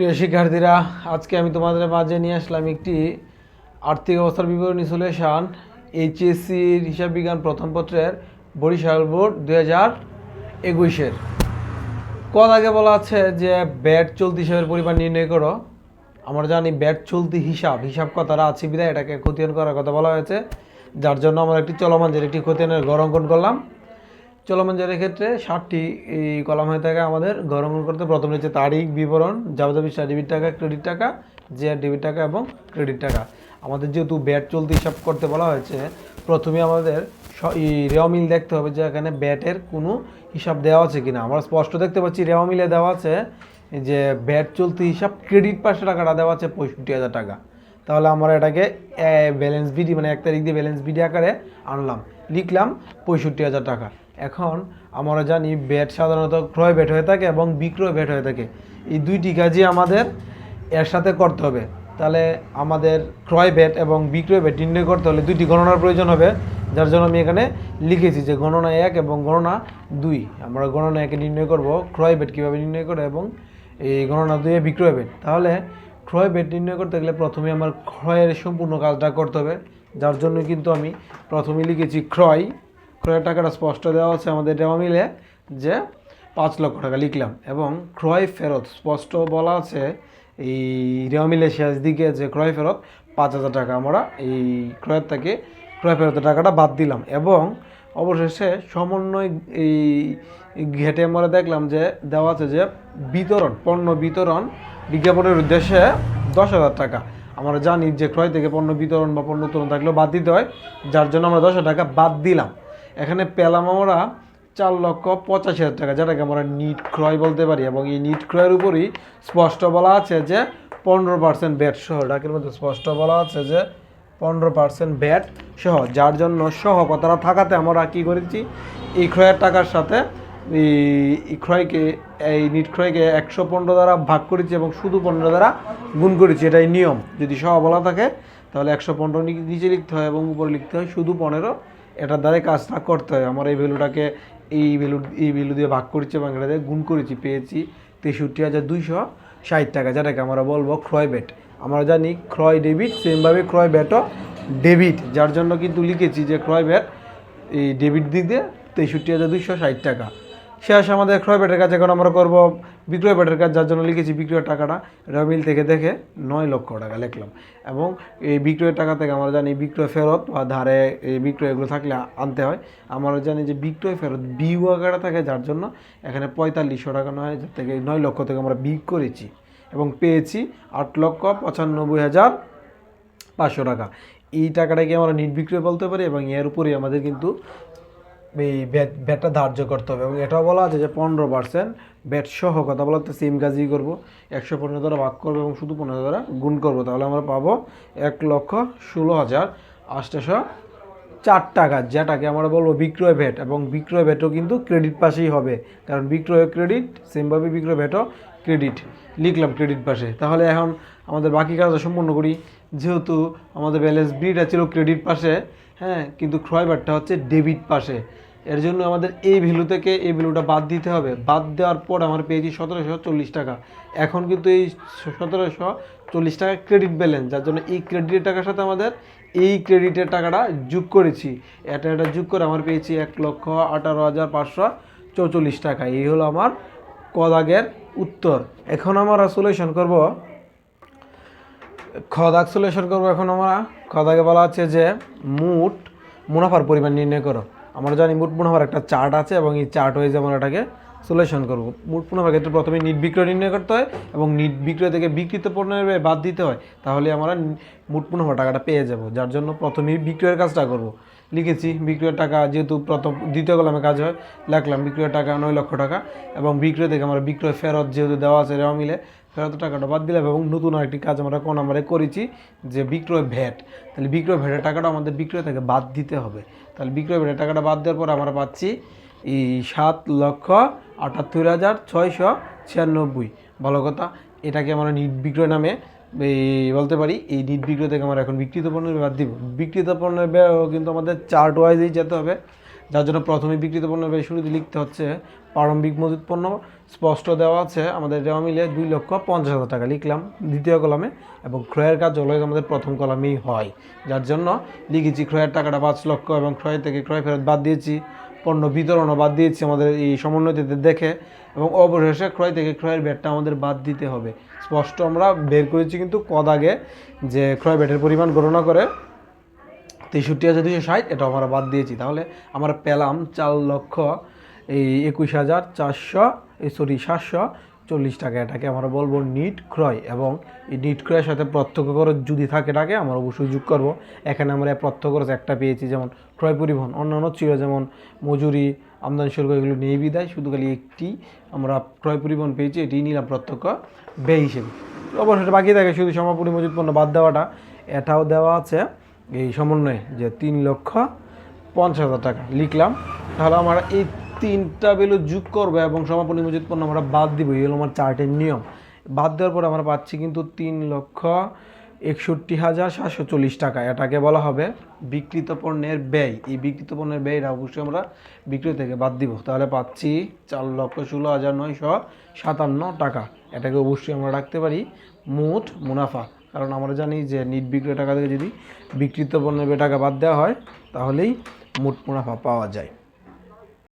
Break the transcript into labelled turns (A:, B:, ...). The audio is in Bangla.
A: প্রিয় শিক্ষার্থীরা, আজকে আমি তোমাদের মাঝে নিয়ে আসলাম একটি আর্থিক অবস্থার বিবরণী সলিউশন এইচএসসির হিসাব বিজ্ঞান প্রথম পত্রের বরিশাল বোর্ড দুই হাজার একুশের। কত আগে বলা আছে যে ব্যাট চলতি হিসাবের পরিমাণ নির্ণয় করো। আমরা জানি ব্যাট চলতি হিসাব হিসাব কথাটা আছে বিদায় এটাকে খতিয়ান করার কথা বলা হয়েছে, যার জন্য আমরা একটি চলমান যে একটি খতিয়ানের ঘর অঙ্কন করলাম। চলমান জারের ক্ষেত্রে ষাটটি এই কলাম হয়ে থাকে আমাদের অঙ্কন করতে। প্রথমে হচ্ছে তারিখ, বিবরণ যাবতীয় ডেবিট টাকা ক্রেডিট টাকা যে ডেবিট টাকা এবং ক্রেডিট টাকা। আমাদের যেহেতু ব্যাট চলতি হিসাব করতে বলা হয়েছে, প্রথমে আমাদের স- এই রেওয়া মিল দেখতে হবে যে এখানে ব্যাটের কোনো হিসাব দেওয়া আছে কিনা। আমরা স্পষ্ট দেখতে পাচ্ছি রেওয়া মিলে দেওয়া আছে যে ব্যাট চলতি হিসাব ক্রেডিট পাঁচশো টাকাটা দেওয়া আছে পঁয়ষট্টি হাজার টাকা। তাহলে আমরা এটাকে ব্যালেন্স বিডি মানে এক তারিখ দিয়ে ব্যালেন্স বিডি আকারে আনলাম। লিখলাম পঁয়ষট্টি হাজার টাকা। এখন আমরা জানি ব্যাট সাধারণত ক্রয় ব্যাট হয়ে থাকে এবং বিক্রয় ব্যাট হয়ে থাকে। এই দুইটি কাজই আমাদের এর সাথে করতে হবে। তাহলে আমাদের ক্রয় ব্যাট এবং বিক্রয় ব্যাট নির্ণয় করতে হলে দুইটি গণনার প্রয়োজন হবে, যার জন্য আমি এখানে লিখেছি যে গণনা এক এবং গণনা দুই। আমরা গণনা একে নির্ণয় করব, ক্রয় ব্যাট কীভাবে নির্ণয় করে এবং এই গণনা দুইয়ে বিক্রয় ব্যাট। তাহলে ক্রয় বেড নির্ণয় করতে গেলে প্রথমে আমার ক্রয়ের সম্পূর্ণ কাজটা করতে হবে, যার জন্য কিন্তু আমি প্রথমে লিখেছি ক্রয় ক্রয়ের টাকাটা স্পষ্ট দেওয়া আছে, আমাদের দেওয়া মিলে যে পাঁচ লক্ষ টাকা লিখলাম। এবং ক্রয় ফেরত স্পষ্ট বলা আছে, এই রেওয়া মিলে শেষ দিকে যে ক্রয় ফেরত পাঁচ হাজার টাকা আমরা এই ক্রয়ের থেকে, ক্রয় ফেরতের টাকাটা বাদ দিলাম। এবং অবশেষে সমন্বয় এই ঘেটে আমরা দেখলাম যে, দেওয়া আছে যে বিতরণ, পণ্য বিতরণ বিজ্ঞাপনের উদ্দেশ্যে দশ হাজার টাকা। আমরা জানি যে ক্রয় থেকে পণ্য বিতরণ বা পণ্য উত্তোলন থাকলেও বাদ দিতে হয়, যার জন্য আমরা দশ টাকা বাদ দিলাম। এখানে পেলাম আমরা চার লক্ষ পঁচাশি হাজার টাকা, যেটাকে আমরা নিট ক্রয় বলতে পারি। এবং এই নিট ক্রয়ের উপরই স্পষ্ট বলা আছে যে পনেরো পার্সেন্ট ব্যাট সহ, ডাকের মধ্যে স্পষ্ট বলা আছে যে পনেরো পার্সেন্ট ব্যাট সহ, যার জন্য সহ কথাটা থাকাতে আমরা কী করেছি? এই ক্রয়ের টাকার সাথে এই ক্রয়কে, এই নিট ক্রয়কে একশো পনেরো দ্বারা ভাগ করেছি এবং শুধু পনেরো দ্বারা গুণ করেছি, এটাই নিয়ম। যদি সহ বলা থাকে, তাহলে একশো পনেরো নিচে লিখতে হয় এবং উপরে লিখতে হয় শুধু পনেরো এটার দ্বারাই কাজ না করতে হয়। আমরা এই ভ্যালুটাকে এই ভ্যালু এই ভ্যালু দিয়ে ভাগ করেছি এবং এটা দিয়ে গুণ করেছি। পেয়েছি তেষট্টি হাজার দুইশো ষাট টাকা। যেটাকে আমরা বলব ক্রয় বেট আমরা জানি ক্রয় ডেবিট, সেমভাবে ক্রয় ব্যাটও ডেবিট। যার জন্য কিন্তু লিখেছি যে ক্রয় ব্যাট এই ডেবিট দিক দিয়ে তেষট্টি হাজার দুইশো ষাট টাকা। শেষ আমাদের ক্রয় ব্যাটের কাজ এখন আমরা করব বিক্রয় ব্যাটের কাজ, যার জন্য লিখেছি বিক্রয়ের টাকাটা। রবিল থেকে দেখে নয় লক্ষ টাকা লিখলাম। এবং এই বিক্রয়ের টাকা থেকে আমরা জানি বিক্রয় ফেরত বা ধারে এই বিক্রয় এগুলো থাকলে আনতে হয়। আমরা জানি যে বিক্রয় ফেরত বিউ আকারে থাকে, যার জন্য এখানে পঁয়তাল্লিশশো টাকা নয় হাজার থেকে নয় লক্ষ থেকে আমরা বিক করেছি। এবং পেয়েছি আট লক্ষ পঁচানব্বই হাজার পাঁচশো টাকা। এই টাকাটাকে আমরা নিট বিক্রয় বলতে পারি এবং এর উপরেই আমাদের কিন্তু এই ব্যাট ব্যাটটা ধার্য করতে হবে। এবং এটাও বলা আছে যে পনেরো পার্সেন্ট ব্যাট সহ কথা বলতে সেম কাজই করব। একশো পনেরো দ্বারা ভাগ করব এবং শুধু পনেরো দ্বারা গুণ করব। তাহলে আমরা পাবো এক লক্ষ ষোলো হাজার আটশোশো চার টাকা, যেটাকে আমরা বলব বিক্রয় ভ্যাট এবং বিক্রয় ভ্যাটও কিন্তু ক্রেডিট পাশেই হবে। কারণ বিক্রয় ক্রেডিট সেমভাবে বিক্রয় ভ্যাটও ক্রেডিট লিখলাম ক্রেডিট পাশে। তাহলে এখন আমাদের বাকি কাজটা সম্পূর্ণ করি। যেহেতু আমাদের ব্যালেন্স বিটা ছিল ক্রেডিট পাশে হ্যাঁ কিন্তু ক্রয় ভ্যাটটা হচ্ছে ডেবিট পাশে। এর জন্য আমাদের এই ভ্যালু থেকে এই ভ্যালুটা বাদ দিতে হবে। বাদ দেওয়ার পর আমার পেয়েছি সতেরোশো চল্লিশ টাকা। এখন কিন্তু এই সতেরোশো চল্লিশ টাকা ক্রেডিট ব্যালেন্স, যার জন্য এই ক্রেডিটের টাকার সাথে আমাদের এই ক্রেডিটের টাকাটা যোগ করেছি। এটা এটা যোগ করে আমার পেয়েছি এক লক্ষ আঠারো হাজার পাঁচশো চৌচল্লিশ টাকা। এই হলো আমার কদাগের উত্তর। এখন আমরা সলিউশন করব খদাগ সলেশন করব এখন আমরা। খদাকে বলা আছে যে মুট মুনাফার পরিমাণ নির্ণয় করো। আমরা জানি মুট মুনাফার একটা চার্ট আছে এবং এই চার্ট হয়ে আমরা এটাকে সলিউশন করব। মুঠ মুনাফার ক্ষেত্রে প্রথমে নিট বিক্রয় নির্ণয় করতে হয় এবং নিট বিক্রয় থেকে বিক্রিত পণ্যের বাদ দিতে হয়। তাহলে আমরা মুট মুঠ মুনাফা টাকাটা পেয়ে যাব, যার জন্য প্রথমেই বিক্রয়ের কাজটা করব। লিখেছি, বিক্রয়ের টাকা যেহেতু প্রথম দ্বিতীয় কলমে কাজ হয়, লিখলাম বিক্রয়ের টাকা নয় লক্ষ টাকা এবং বিক্রয় থেকে আমরা বিক্রয় ফেরত যেহেতু দেওয়া আছে রেওয়া মিলে, ফেরত টাকাটা বাদ দিলাম এবং নতুন আরেকটি কাজ আমরা কোন নাম্বারে করেছি যে বিক্রয় ভ্যাট তাহলে বিক্রয় ভ্যাটের টাকাটা আমাদের বিক্রয় থেকে বাদ দিতে হবে। তাহলে বিক্রয় ভ্যাটের টাকাটা বাদ দেওয়ার পর আমরা পাচ্ছি এই সাত লক্ষ আটাত্তর হাজার ছয়শো ছিয়ানব্বই। ভালো কথা, এটাকে আমরা বিক্রয় নামে বলতে পারি, এই নিট বিক্রয় থেকে আমরা এখন বিকৃত পণ্যের বাদ দিব। বিকৃত পণ্যের ব্যয় কিন্তু আমাদের চার্ট ওয়াইজেই যেতে হবে। যার জন্য প্রথমে বিক্রিত পণ্যের ব্যয় শুরুতে লিখতে হচ্ছে প্রারম্ভিক মজুত পণ্য। স্পষ্ট দেওয়া আছে, আমাদের দেওয়া মিলে দুই লক্ষ পঞ্চাশ হাজার টাকা লিখলাম দ্বিতীয় কলামে এবং ক্রয়ের কাজ অলওয়েজ আমাদের প্রথম কলামেই হয়। যার জন্য লিখেছি ক্রয়ের টাকাটা পাঁচ লক্ষ এবং ক্রয় থেকে ক্রয় ফেরত বাদ দিয়েছি, পণ্য বিতরণও বাদ দিয়েছি আমাদের এই সমন্বয়তে দেখে। এবং অবশেষে ক্রয় থেকে ক্রয়ের ব্যাটটা আমাদের বাদ দিতে হবে। স্পষ্ট আমরা বের করেছি কিন্তু কদ আগে যে ক্রয় ব্যাটের পরিমাণ গণনা করে তেষট্টি হাজার দুশো ষাট এটা আমরা বাদ দিয়েছি। তাহলে আমরা পেলাম চার লক্ষ এই একুশ হাজার চারশো, এই সরি, সাতশো চল্লিশ টাকা। এটাকে আমরা বলব নিট ক্রয় এবং এই নিট ক্রয়ের সাথে প্রত্যক্ষ খরচ যদি থাকে এটাকে, আমরা অবশ্যই যোগ করব। এখানে আমরা প্রত্যক্ষ খরচ একটা পেয়েছি, যেমন ক্রয় পরিবহন, অন্যান্য ছিল যেমন মজুরি আমদানি শুল্ক এগুলো নিয়ে বিদায়, শুধু খালি একটি আমরা ক্রয় পরিবহন পেয়েছি, এটি নিলাম প্রত্যক্ষ ব্যয় হিসেবে। অবশ্যই বাকি থাকে শুধু সমাপনী মজুত পণ্য বাদ দেওয়াটা। এটাও দেওয়া আছে এই সমন্বয়ে যে তিন লক্ষ পঞ্চাশ হাজার টাকা। লিখলাম, তাহলে আমরা এই তিনটা ভ্যালু যোগ করব এবং সমাপনী মজুত পণ্য আমরা বাদ দিব। এই হলো আমার চার্টের নিয়ম। বাদ দেওয়ার পরে আমরা পাচ্ছি কিন্তু তিন লক্ষ একষট্টি হাজার সাতশো চল্লিশ টাকা। এটাকে বলা হবে বিকৃত পণ্যের ব্যয়। এই বিকৃত পণ্যের ব্যয়টা অবশ্যই আমরা বিক্রি থেকে বাদ দিব। তাহলে পাচ্ছি চার লক্ষ ষোলো হাজার নয়শো সাতান্ন টাকা। এটাকে অবশ্যই আমরা রাখতে পারি মোট মুনাফা। কারণ আমরা জানি যে নিট বিক্রয় টাকা থেকে যদি বিকৃত পণ্যের টাকা বাদ দেওয়া হয়, তাহলেই মোট মুনাফা পাওয়া যায়।